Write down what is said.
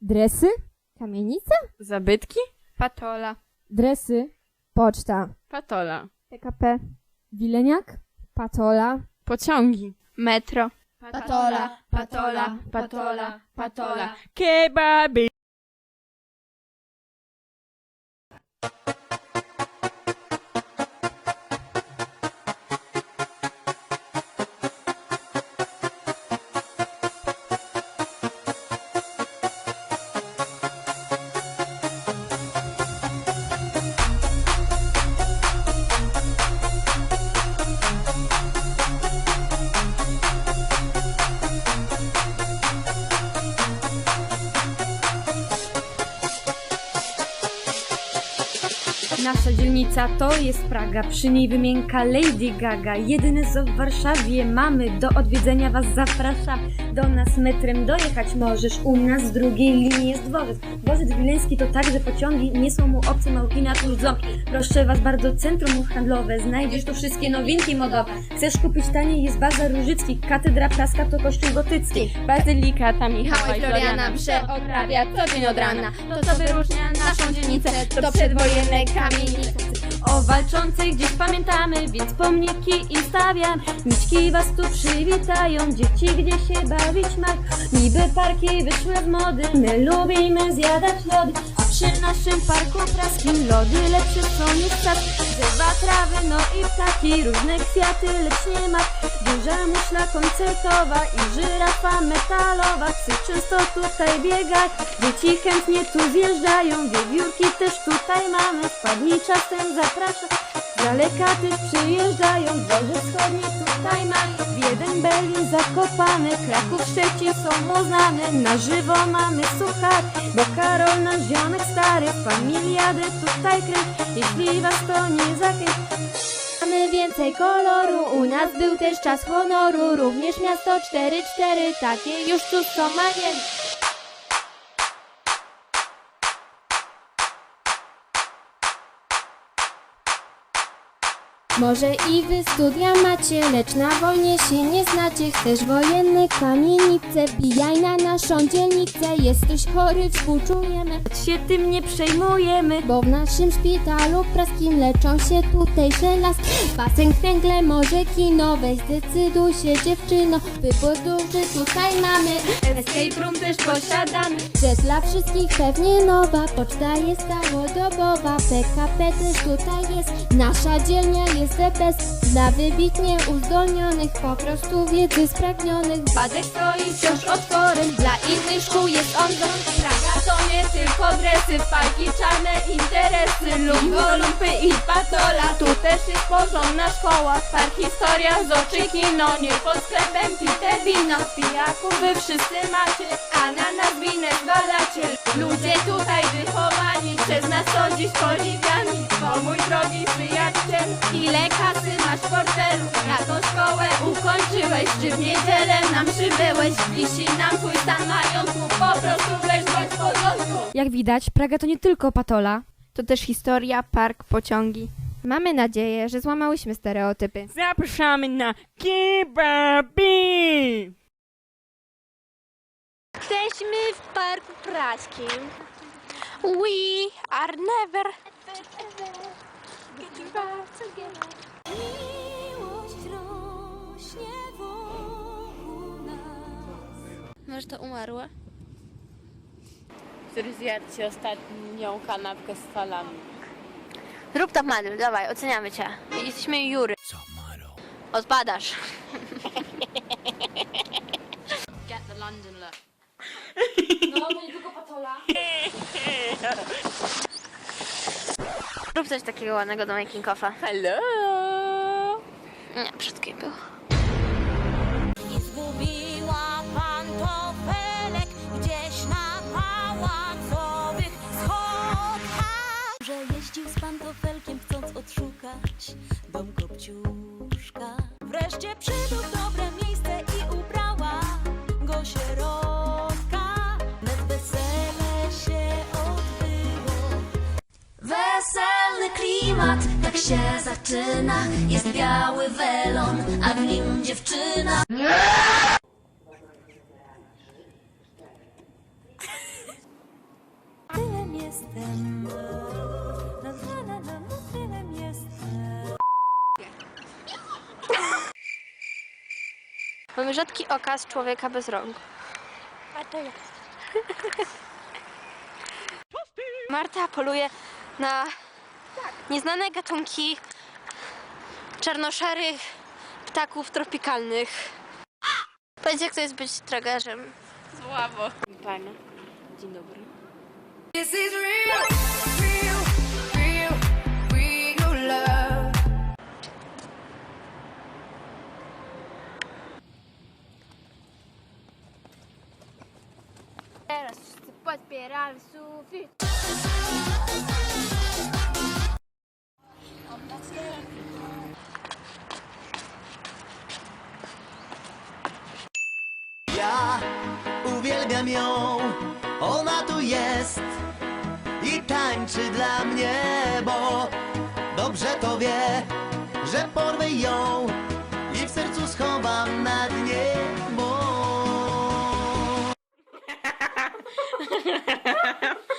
Dresy? Kamienica? Zabytki? Patola. Dresy. Poczta. Patola. PKP. Wileniak? Patola. Pociągi. Metro. Patola, patola, patola, patola. Kebaby. Nasza dzielnica to jest Praga, przy niej wymienka Lady Gaga. Jedyne co w Warszawie mamy, do odwiedzenia Was zapraszam. Do nas metrem dojechać możesz, u nas z drugiej linii jest dworzec. Dworzec Wileński to także pociągi, nie są mu obce małpiny, a tuż ząb. Proszę Was bardzo, centrum handlowe, znajdziesz tu wszystkie nowinki modowe. Chcesz kupić taniej, jest Bazar Różycki, Katedra Praska to kościół gotycki. Bazylika ta Michała i Floriana Floriana. przeodprawia co dzień od rana. To co wyróżnia naszą dzielnicę, to przedwojenne kamienice. O walczącej gdzieś pamiętamy, więc pomniki im stawiam. Miczki was tu przywitają, dzieci gdzie się mają. Niby parki wyszły z mody, my lubimy zjadać lody. A przy naszym parku praskim lody lepsze są niż czas. Drzewa, trawy, no i ptaki, różne kwiaty, lecz nie ma. Duża muszla koncertowa i żyrafa metalowa. Psy często tutaj biegają, dzieci chętnie tu zjeżdżają. Wiewiórki też tutaj mamy, wpadnij czasem zapraszam. Z daleka też przyjeżdżają, dworze wschodnie tutaj mamy. Wiedeń, Berlin, Zakopane, Kraków, Szczecin są mu. Na żywo mamy suchar, bo Karol nasz ziomek stary. Familiadę tutaj kręć, jeśli was to nie zakręci. Mamy więcej koloru, u nas był też czas honoru, również miasto 4-4, takie już tu są manier. Może i wy studia macie, lecz na wojnie się nie znacie. Chcesz wojenne kamienice, bijaj na naszą dzielnicę. Jesteś chory, współczujemy. się tym nie przejmujemy. Bo w naszym szpitalu praskim leczą się tutejsze laski Basen, kręgle, może kino Weź zdecyduj się dziewczyno Wybór duży tutaj mamy Escape room też posiadamy. Że dla wszystkich pewnie nowa Poczta jest całodobowa PKP też tutaj jest Nasza dzielnia jest best Dla wybitnie uzdolnionych Po prostu wiedzy spragnionych Badek stoi wciąż otworem, dla innych szkół jest on dom. Praga to nie tylko dresy, fajki, czarne interesy, lumbo, i patola. Tu też jest porządna szkoła, park, historia, z oczy kino, nie pod sklepem pite wino. Pijaków wy wszyscy macie, a na nas winę zwalacie. Ludzie tutaj wychowani, przez nas są dziś podziwiani. W portfelu? Jaką szkołę ukończyłeś? Czy w niedzielę nam przybyłeś? Wisi nam twój stan majątku, po prostu weź bądź w porządku. Jak widać, Praga to nie tylko Patola. To też historia, park, pociągi Mamy nadzieję, że złamałyśmy stereotypy Zapraszamy na kebaby. Jesteśmy w parku praskim. We are never getting back together. To umarłe? Który zjadł ci ostatnią kanapkę z falami? Rób to Madu, dawaj, oceniamy cię. Jesteśmy jury. Co Madu? Odpadasz. Rób coś takiego ładnego do making offa. Hello. Nie, brzydki był. Pantofelek gdzieś na pałacowych schodach. Że jeździł z pantofelkiem chcąc odszukać dom kopciuszka. Wreszcie przybył w dobre miejsce i ubrała go środka. Net wesele się odbyło. Weselny klimat, tak się zaczyna Jest biały welon, a w nim dziewczyna jestem. Na, na, na, na, motylem jestem. Mamy rzadki okaz człowieka bez rąk. A to ja. Marta poluje na nieznane gatunki czarnoszarych ptaków tropikalnych. Powiedz, jak to jest być tragarzem. Słabo. Pana. Dzień dobry. Teraz wszyscy podpieramy sufit. Ja uwielbiam ją, ona tu jest i tańczy dla mnie, bo dobrze to wie, że porwę ją i w sercu schowam na dnie, bo